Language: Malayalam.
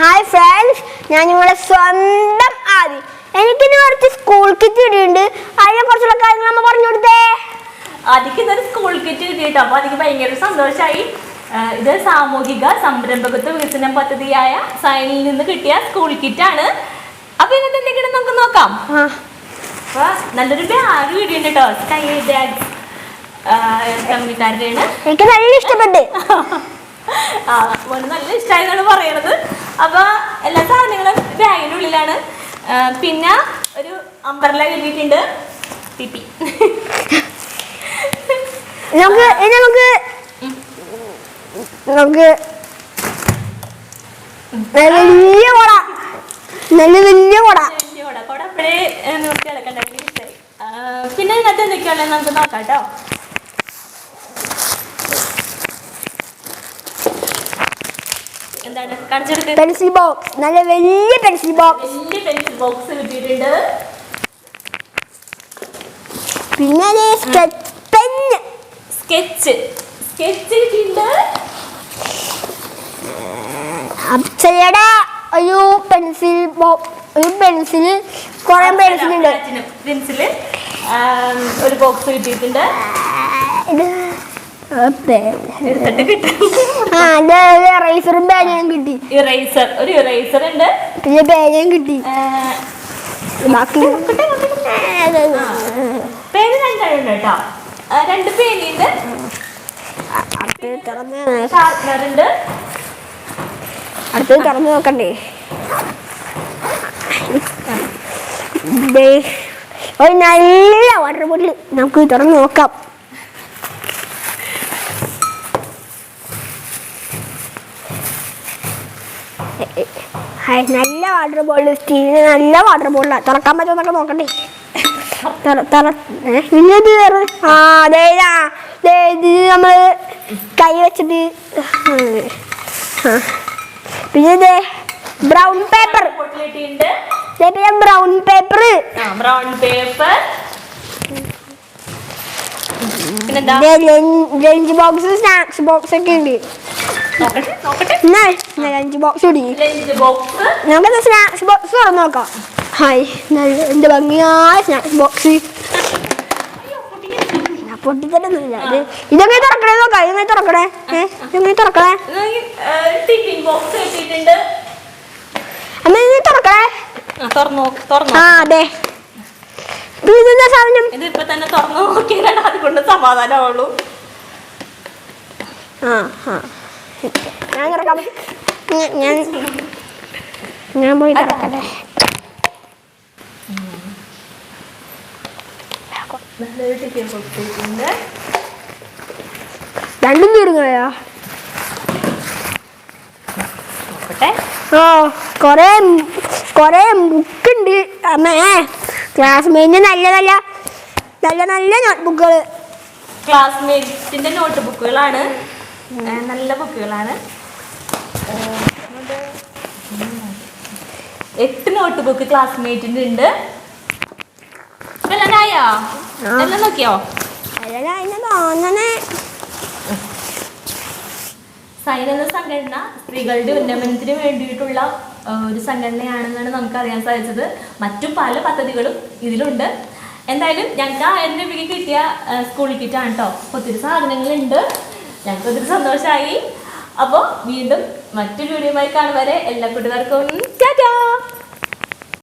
ഹായ് ഫ്രണ്ട്സ് ഞാൻ നിങ്ങളുടെ സ്വന്തം ആദി. എനിക്കിനി കുറച്ച് സ്കൂൾ കിറ്റ് കിട്ടിയിട്ടുണ്ട് അതിനെ കുറച്ചുള്ള കാര്യങ്ങൾ നമ്മൾ പറഞ്ഞു കൊടുത്തേ. അതിക്ക് ഇന്നൊരു സ്കൂൾ കിറ്റ് കിട്ടിയിട്ടോ അപ്പൊ അതിക്ക് ഭയങ്കര സന്തോഷമായി ഇത് സാമൂഹിക സംരംഭകത്വ വികസന പദ്ധതിയായ സൈനിൽ നിന്ന് കിട്ടിയ സ്കൂൾ കിറ്റ് ആണ്. അപ്പൊ ഇന്നത്തെ എന്തെങ്കിലും നമുക്ക് നോക്കാം. നല്ലൊരു ബാഗ് കിട്ടിയിട്ടുണ്ട് കേട്ടോ. സ്കൈ ബാഗ് കമ്പനിക്കാരുടെയാണ് എനിക്ക് നല്ല ഇഷ്ടപ്പെട്ട്. ആ മോന് നല്ല ഇഷ്ടമായിരുന്നു എന്നാണ് പറയണത്. അപ്പൊ എല്ലാ സാധനങ്ങളും ബാഗിന്റെ ഉള്ളിലാണ്. പിന്നെ ഒരു അമ്പർല കിട്ടിയിട്ടുണ്ട്. പിപ്പി. നമുക്ക് നമുക്ക് നമുക്ക് വലിയ കൊട. നല്ല വലിയ കൊട. കൊട. അപ്പഴേ ഇഷ്ടായി. ആ, പിന്നെ ഇന്നത്തെ എന്തൊക്കെയുള്ളത് നമുക്ക് നോക്കാം കേട്ടോ. എന്താണ് കാണിച്ചെടുക്ക് പെൻസിൽ ബോക്സ് നല്ല വലിയ പെൻസിൽ ബോക്സ് വലിയ പെൻസിൽ ബോക്സ് കിട്ടിയിട്ടുണ്ട് പിന്നെ സ്കെച്ച് പെൻ സ്കെച്ച് സ്കെച്ച് കിട്ടിയിട്ടുണ്ട് അപ്സരയുടെ ഒരു പെൻസിൽ ബോക്സ് ഒരു പെൻസിൽ കുറെ പെൻസിൽ ഉണ്ട് പെൻസിൽ ഒരു ബോക്സ് കിട്ടിയിട്ടുണ്ട് ഇത് എടുത്തിട്ട് കിട്ടും. ആ ഇത് റൈസറും പേനയും കിട്ടി. ഇറൈസർ ഒരു ഇറൈസർ ഉണ്ട്. പിന്നെ പേനയും കിട്ടി. പേന രണ്ടെണ്ണം കേട്ടോ. രണ്ട് പേനയുണ്ട് അടുത്ത് തുറന്ന് നോക്കണ്ടേ? ഒരു നല്ല വാട്ടർ ബോട്ടിൽ നമുക്ക് തുറന്ന് നോക്കാം. ഹായ് നല്ല വാട്ടർ ബോൾ സ്റ്റീലിന് നല്ല വാട്ടർ ബോട്ടിലാണ് തുറക്കാൻ പറ്റുമെന്നൊക്കെ നോക്കണ്ടേ. ഇത് വേറെ ആ ദേ ഇത്. നമ്മൾ കൈ വെച്ചിട്ട്. പിന്നെ ഇതേ ബ്രൗൺ പേപ്പർ പിന്നെ brown paper brown paper lunch box snacks box ഒക്കെ ഉണ്ട്. നോക്കട്ടെ നോക്കട്ടെ എന്നാ ലഞ്ച് ബോക്സ് നമുക്ക് സ്നാക്സ് ബോക്സ് തുറന്ന് നോക്കാം ഹായ് നല്ല എന്ത് ഭംഗിയായ സ്നാക്സ് ബോക്സ് പൊട്ടിത്തരൊന്നുമില്ല ഇത് ഇതെങ്ങനെ തുറക്കണേ നോക്കാം ഇതെങ്ങനെ തുറക്കണേ ഏ ഇതെങ്ങനെ തുറക്കണേ അമ്മ ഇതെങ്ങനെ തുറക്കണേ ആ, അതെ ഇത് ഇതെന്താ സാധനം ഇത് ഇപ്പൊ തന്നെ തുറന്നു നോക്കിയാലാണ് അതുകൊണ്ട് സമാധാനമുള്ളൂ ആ ആ ഞാൻ തുറക്കാം ഞാൻ- ഞാൻ പോയി കിട്ടിയിട്ടുണ്ട് രണ്ടും തീരുന്നതാ ഓ കൊറേ കൊറേ ബുക്കുണ്ട്. അമ്മേ ക്ലാസ്മേറ്റിന് നല്ല നല്ല നല്ല നല്ല നോട്ട്ബുക്കുകൾ ക്ലാസ്മേറ്റിന്റെ നോട്ട് ബുക്കുകളാണ് നല്ല ബുക്കുകളാണ് എട്ട് നോട്ട് ബുക്ക് ക്ലാസ്മേറ്റിന്റെ ഉണ്ട്. എല്ലാം ആയോ. എല്ലാം നോക്കിയോ? സൈൻ എന്ന സംഘടന സ്ത്രീകളുടെ ഉന്നമനത്തിന് വേണ്ടിയിട്ടുള്ള ഒരു സംഘടനയാണെന്നാണ് നമുക്ക് അറിയാൻ സാധിച്ചത്. മറ്റു പല പദ്ധതികളും ഇതിലുണ്ട്. എന്തായാലും ഞങ്ങൾക്ക് ആയിരം രൂപയ്ക്ക് കിട്ടിയ സ്കൂളിൽ സ്കൂൾ കിറ്റാണ് കേട്ടോ ഒത്തിരി സാധനങ്ങളുണ്ട്. ഞങ്ങൾക്ക് ഒത്തിരി സന്തോഷമായി അപ്പോൾ വീണ്ടും മറ്റൊരു വീഡിയോ ആയി കാണുവരെ എല്ലാ കൂട്ടുകാർക്കും. ടാറ്റാ!